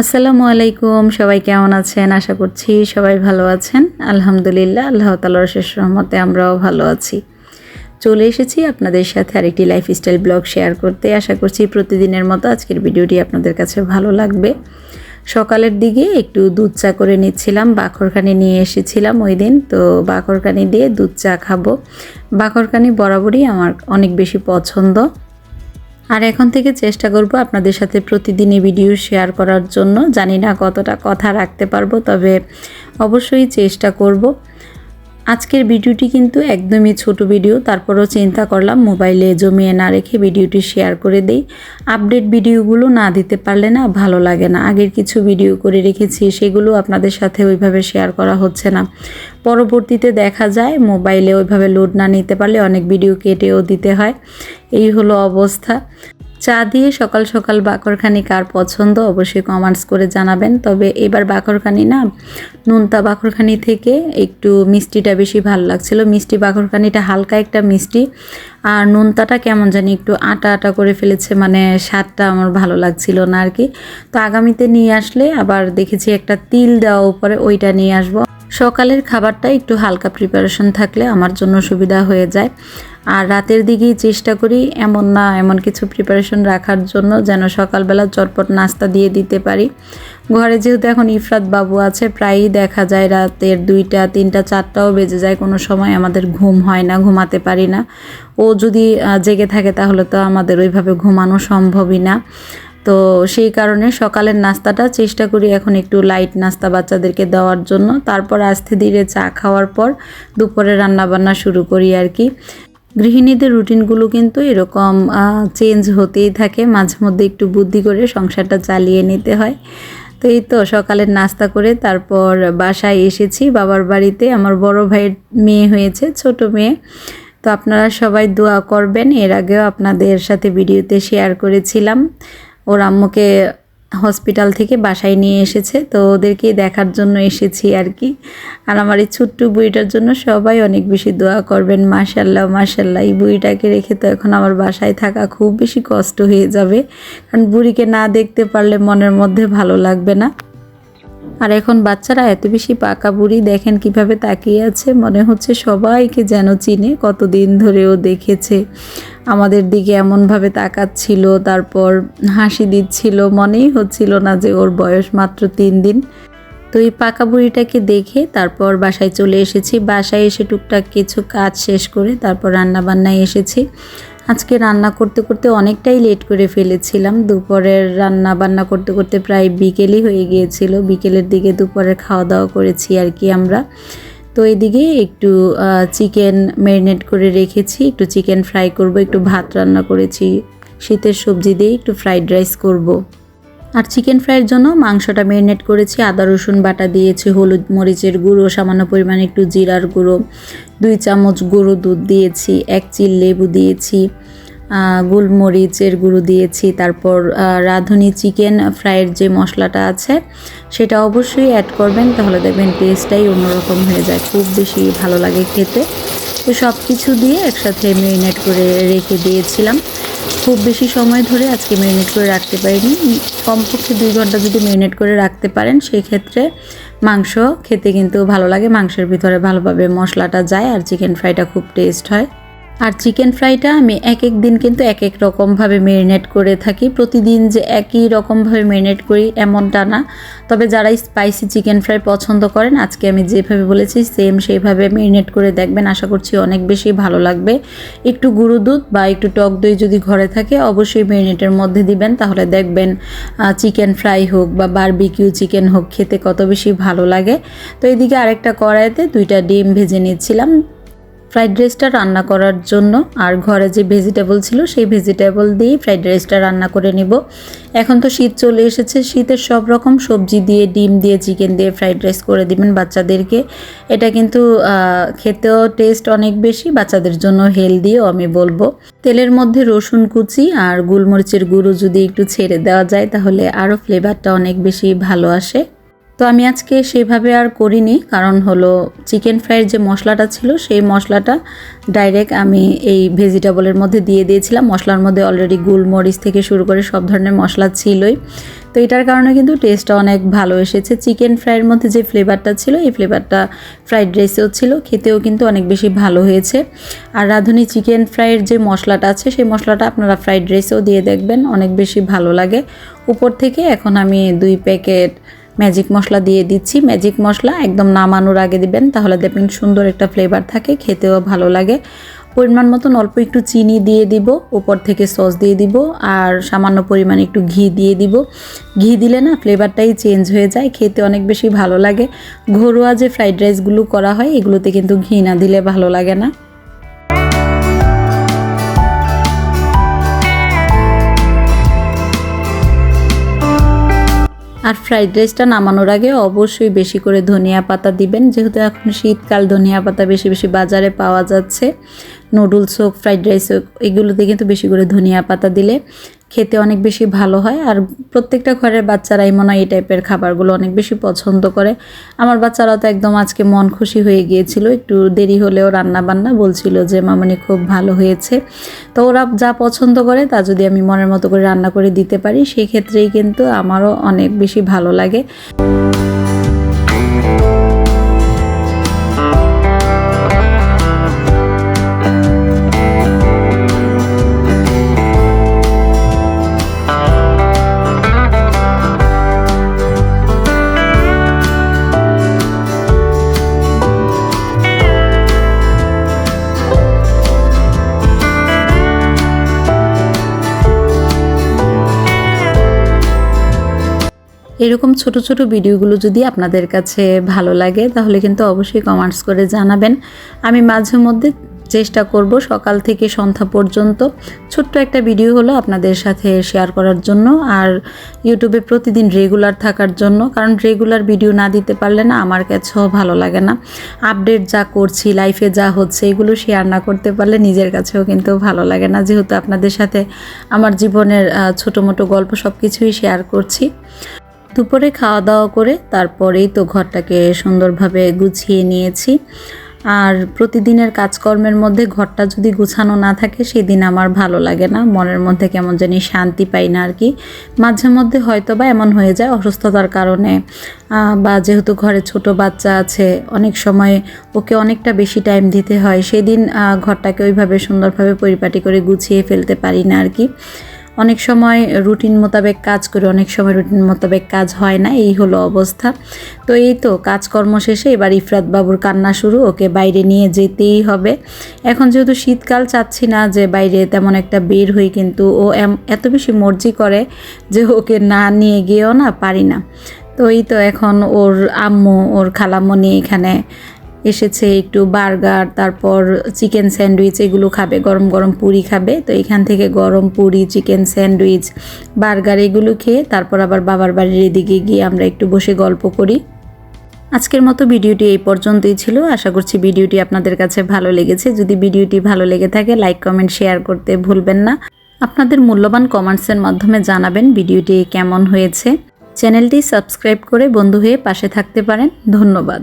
আসসালামু আলাইকুম, সবাই কেমন আছেন? আশা করছি সবাই ভালো আছেন। আলহামদুলিল্লাহ, আল্লাহ তালার শেষ রহমতে আমরাও ভালো আছি। চলে এসেছি আপনাদের সাথে আরেকটি লাইফস্টাইল ব্লগ শেয়ার করতে। আশা করছি প্রতিদিনের মতো আজকের ভিডিওটি আপনাদের কাছে ভালো লাগবে। সকালের দিকে একটু দুধ চা করে নিচ্ছিলাম, বাখরখানি নিয়ে এসেছিলাম ওই দিন। তো বাখরখানি দিয়ে দুধ চা খাব। বাখরখানি বরাবরই আমার অনেক বেশি পছন্দ। আর এখন থেকে চেষ্টা করব আপনাদের সাথে প্রতিদিনই ভিডিও শেয়ার করার জন্য। জানি না কতটা কথা রাখতে পারব, তবে অবশ্যই চেষ্টা করব। আজকের ভিডিওটি কিন্তু একদমই ছোট ভিডিও, তারপরও চিন্তা করলাম মোবাইলে জমিয়ে না রেখে ভিডিওটি শেয়ার করে দেই। আপডেট ভিডিওগুলো না দিতে পারলে না ভালো লাগে না। আগের কিছু ভিডিও করে রেখেছি, সেগুলো আপনাদের সাথে ওইভাবে শেয়ার করা হচ্ছে না। পরবর্তীতে দেখা যায় মোবাইলে ওইভাবে লোড না নিতে পারলে অনেক ভিডিও কেটেও দিতে হয়। এই হলো অবস্থা। চা দিয়ে সকাল সকাল বাকরখানি কার পছন্দ, অবশ্যই কমেন্টস করে জানাবেন। তবে এবার বাকরখানি না, নুনতা বাকরখানি থেকে একটু মিষ্টিটা বেশি ভালো লাগছিল। মিষ্টি বাকরখানিটা হালকা একটা মিষ্টি। আর নুনতাটা কেমন জানি একটু আটা আটা করে ফেলেছে মানে স্বাদটা আমার ভালো লাগছিল না আর কি। তো আগামীতে নিয়ে আসলে আবার দেখেছি একটা তিল দেওয়া উপরে, ওইটা নিয়ে আসব। সকালের খাবারটা একটু হালকা প্রিপারেশন থাকলে আমার জন্য সুবিধা হয়ে যায়। আর রাতের দিকেই চেষ্টা করি এমন না, এমন কিছু প্রিপারেশন রাখার জন্য যেন সকালবেলা চটপট নাস্তা দিয়ে দিতে পারি। ঘরে যেহেতু এখন ইফরাত বাবু আছে, প্রায়ই দেখা যায় রাতের দুইটা, তিনটা, চারটাও বেজে যায়। কোনো সময় আমাদের ঘুম হয় না, ঘুমাতে পারি না। ও যদি জেগে থাকে তাহলে তো আমাদের ওইভাবে ঘুমানো সম্ভবই না। তো সেই কারণে সকালের নাস্তাটা চেষ্টা করি এখন একটু লাইট নাস্তা বাচ্চাদেরকে দেওয়ার জন্য। তারপর আস্তে ধীরে চা খাওয়ার পর দুপুরে রান্নাবান্না শুরু করি আর কি। গৃহিণীদের রুটিনগুলো কিন্তু এরকম চেঞ্জ হতেই থাকে। মাঝে মধ্যে একটু বুদ্ধি করে সংসারটা চালিয়ে নিতে হয়। তো এই তো সকালের নাস্তা করে তারপর বাসায় এসেছি। বাবার বাড়িতে আমার বড় ভাইয়ের মেয়ে হয়েছে, ছোট মেয়ে। তো আপনারা সবাই দোয়া করবেন। এর আগেও আপনাদের সাথে ভিডিওতে শেয়ার করেছিলাম। ওর আম্মুকে হসপিটাল থেকে বাসায় নিয়ে এসেছে, তো ওদেরকে দেখার জন্য এসেছি আর কি। আর আমার এই ছোট্ট বুড়িটার জন্য সবাই অনেক বেশি দোয়া করবেন মাশাল্লাহ মাশাল্লাহ এই বুড়িটাকে রেখে তো এখন আমার বাসায় থাকা খুব বেশি কষ্ট হয়ে যাবে, কারণ বুড়িকে না দেখতে পারলে মনের মধ্যে ভালো লাগবে না। আর এখন বাচ্চারা এত বেশি পাকা বুড়ি, দেখেন কীভাবে তাকিয়ে আছে। মনে হচ্ছে সবাইকে যেন চিনে, কতদিন ধরেও দেখেছে। আমাদের দিকে এমনভাবে তাকাচ্ছিল, তারপর হাসি দিচ্ছিল, মনেই হচ্ছিল না যে ওর বয়স মাত্র তিন দিন। তো এই পাকা বুড়িটাকে দেখে তারপর বাসায় চলে এসেছি। বাসায় এসে টুকটাক কিছু কাজ শেষ করে তারপর রান্নাবান্নায় এসেছি। আজকে রান্না করতে করতে অনেকটাই লেট করে ফেলেছিলাম। দুপুরের রান্না বান্না করতে করতে প্রায় বিকেলই হয়ে গিয়েছিল। বিকেলের দিকে দুপুরের খাওয়া দাওয়া করেছি আর কি আমরা। তো এদিকে একটু চিকেন ম্যারিনেট করে রেখেছি, একটু চিকেন ফ্রাই করব, একটু ভাত রান্না করেছি। শীতের সবজি দিয়ে একটু ফ্রাইড রাইস করব। আর চিকেন ফ্রাইয়ের জন্য মাংসটা ম্যারিনেট করেছি, আদা, রসুন বাটা দিয়েছি, হলুদ মরিচের গুঁড়ো, সামান্য পরিমাণে একটু জিরার গুঁড়ো, দুই চামচ গুঁড়ো দুধ দিয়েছি, এক চিল লেবু দিয়েছি গোলমরিচের গুঁড়ো দিয়েছি, তারপর রাঁধুনি চিকেন ফ্রাইয়ের যে মশলাটা আছে সেটা অবশ্যই অ্যাড করবেন, তাহলে দেখবেন টেস্টটাই অন্যরকম হয়ে যায়, খুব বেশি ভালো লাগে খেতে। তো সব কিছু দিয়ে একসাথে ম্যারিনেট করে রেখে দিয়েছিলাম। খুব বেশি সময় ধরে আজকে ম্যারিনেট করে রাখতে পারিনি। কমপক্ষে দুই ঘণ্টা যদি ম্যারিনেট করে রাখতে পারেন, সেই ক্ষেত্রে মাংস খেতে কিন্তু ভালো লাগে। মাংসের ভিতরে ভালোভাবে মশলাটা যায় আর চিকেন ফ্রাইটা খুব টেস্ট হয়। আর চিকেন ফ্রাইটা আমি এক এক দিন কিন্তু এক এক রকমভাবে মেরিনেট করে থাকি। প্রতিদিন যে একই রকমভাবে মেরিনেট করি এমনটা না। তবে যারা স্পাইসি চিকেন ফ্রাই পছন্দ করেন, আজকে আমি যেভাবে বলেছি সেম সেইভাবে মেরিনেট করে দেখবেন। আশা করছি অনেক বেশি ভালো লাগবে। একটু গুঁড়ো দুধ বা একটু টক দই যদি ঘরে থাকে, অবশ্যই মেরিনেটের মধ্যে দিবেন। তাহলে দেখবেন চিকেন ফ্রাই হোক বা বারবিকিউ চিকেন হোক, খেতে কত বেশি ভালো লাগে। তো এদিকে আরেকটা কড়াইতে দুইটা ডিম ভেজে নিচ্ছিলাম। ফ্রাইড রাইসটা রান্না করার জন্য, আর ঘরে যে ভেজিটেবল ছিল সেই ভেজিটেবল দিয়েই ফ্রাইড রাইসটা রান্না করে নিব। এখন তো শীত চলে এসেছে, শীতের সব রকম সবজি দিয়ে, ডিম দিয়ে চিকেন দিয়ে ফ্রাইড রাইস করে দিবেন বাচ্চাদেরকে। এটা কিন্তু খেতেও টেস্ট অনেক বেশি, বাচ্চাদের জন্য হেলদিও আমি বলব। তেলের মধ্যে রসুন কুচি আর গোলমরিচের গুঁড়ো যদি একটু ছেড়ে দেওয়া যায়, তাহলে আরও ফ্লেভারটা অনেক বেশি ভালো আসে। তো আমি আজকে সেভাবে আর করিনি, কারণ হলো চিকেন ফ্রাইয়ের যে মশলাটা ছিল, সেই মশলাটা ডাইরেক্ট আমি এই ভেজিটেবলের মধ্যে দিয়ে দিয়েছিলাম। মশলার মধ্যে অলরেডি গোলমরিচ থেকে শুরু করে সব ধরনের মশলা ছিলই। তো এটার কারণে কিন্তু টেস্টটা অনেক ভালো এসেছে। চিকেন ফ্রাইয়ের মধ্যে যে ফ্লেভারটা ছিল, এই ফ্লেভারটা ফ্রাইড রাইসেও ছিল, খেতেও কিন্তু অনেক বেশি ভালো হয়েছে। আর রাঁধুনি চিকেন ফ্রাইয়ের যে মশলাটা আছে, সেই মশলাটা আপনারা ফ্রাইড রাইসেও দিয়ে দেখবেন, অনেক বেশি ভালো লাগে। উপর থেকে এখন আমি দুই প্যাকেট ম্যাজিক মশলা দিয়ে দিচ্ছি। ম্যাজিক মশলা একদম নামানোর আগে দিবেন, তাহলে দেখবেন সুন্দর একটা ফ্লেভার থাকে, খেতেও ভালো লাগে। পরিমাণ মতন অল্প একটু চিনি দিয়ে দিব, উপর থেকে সস দিয়ে দিব, আর সামান্য পরিমাণে একটু ঘি দিয়ে দিব। ঘি দিলে না ফ্লেভারটাই চেঞ্জ হয়ে যায়, খেতে অনেক বেশি ভালো লাগে। ঘরোয়া যে ফ্রাইড রাইসগুলো করা হয়, এগুলোতে কিন্তু ঘি না দিলে ভালো লাগে না। আর ফ্রাইড রাইসটা নামানোর আগে অবশ্যই বেশি করে ধনিয়া পাতা দিবেন। যেহেতু এখন শীতকাল, ধনিয়া পাতা বেশি বেশি বাজারে পাওয়া যাচ্ছে। নুডলস হোক ফ্রাইড রাইস হোক, এগুলোতে কিন্তু বেশি করে ধনিয়া পাতা দিলে খেতে অনেক বেশি ভালো হয়। আর প্রত্যেকটা ঘরের বাচ্চারাই মনে হয় এই টাইপের খাবারগুলো অনেক বেশি পছন্দ করে। আমার বাচ্চারা তো একদম আজকে মন খুশি হয়ে গিয়েছিল। একটু দেরি হলেও রান্না বান্না বলছিল যে, মামনি খুব ভালো হয়েছে। তো ওরা যা পছন্দ করে, তা যদি আমি মনের মতো করে রান্না করে দিতে পারি সেই ক্ষেত্রেই কিন্তু আমারও অনেক বেশি ভালো লাগে। এরকম ছোট ছোট ভিডিওগুলো যদি আপনাদের কাছে ভালো লাগে, তাহলে কিন্তু অবশ্যই কমেন্টস করে জানাবেন। আমি মাঝে মধ্যে চেষ্টা করব সকাল থেকে সন্ধ্যা পর্যন্ত ছোট্ট একটা ভিডিও হলো আপনাদের সাথে শেয়ার করার জন্য আর ইউটিউবে প্রতিদিন রেগুলার থাকার জন্য। কারণ রেগুলার ভিডিও না দিতে পারলে না আমার কাছেও ভালো লাগে না। আপডেট যা করছি লাইফে যা হচ্ছে, এগুলো শেয়ার না করতে পারলে নিজের কাছেও কিন্তু ভালো লাগে না। যেহেতু আপনাদের সাথে আমার জীবনের ছোটো মোটো গল্প সব কিছুই শেয়ার করছি। দুপুরে খাওয়া দাওয়া করে তারপরেই তো ঘরটাকে সুন্দরভাবে গুছিয়ে নিয়েছি। আর প্রতিদিনের কাজকর্মের মধ্যে ঘরটা যদি গুছানো না থাকে সেদিন আমার ভালো লাগে না। মনের মধ্যে কেমন জানি শান্তি পাই না আর কি মাঝে মধ্যে হয়তো বা এমন হয়ে যায় অসুস্থতার কারণে বা যেহেতু ঘরে ছোট বাচ্চা আছে, অনেক সময় ওকে অনেকটা বেশি টাইম দিতে হয়। সেদিন ঘরটাকে ওইভাবে সুন্দরভাবে পরিপাটি করে গুছিয়ে ফেলতে পারি না আর কি অনেক সময় রুটিন মোতাবেক কাজ করে, অনেক সময় রুটিন মোতাবেক কাজ হয় না, এই হলো অবস্থা। তো এই তো কাজকর্ম শেষে এবার ইফরাত বাবুর কান্না শুরু, ওকে বাইরে নিয়ে যেতেই হবে। এখন যেহেতু শীতকাল, চাচ্ছি না যে বাইরে তেমন একটা বের হই, কিন্তু ও এত বেশি মর্জি করে যে ওকে না নিয়ে গিয়েও না পারি না। তো এই তো এখন ওর আম্মু, ওর খালাম্মু নিয়ে এখানে এসেছে, একটু বার্গার, তারপর চিকেন স্যান্ডউইচ এগুলো খাবে, গরম গরম পুরি খাবে। তো এখান থেকে গরম পুরি, চিকেন স্যান্ডউইচ, বার্গার এগুলো খেয়ে তারপর আবার বাবার বাড়ির এদিকে গিয়ে আমরা একটু বসে গল্প করি। আজকের মতো ভিডিওটি এই পর্যন্তই ছিল। আশা করছি ভিডিওটি আপনাদের কাছে ভালো লেগেছে। যদি ভিডিওটি ভালো লেগে থাকে, লাইক, কমেন্ট, শেয়ার করতে ভুলবেন না। আপনাদের মূল্যবান কমেন্টসের মাধ্যমে জানাবেন ভিডিওটি কেমন হয়েছে। চ্যানেলটি সাবস্ক্রাইব করে বন্ধু হয়ে পাশে থাকতে পারেন। ধন্যবাদ।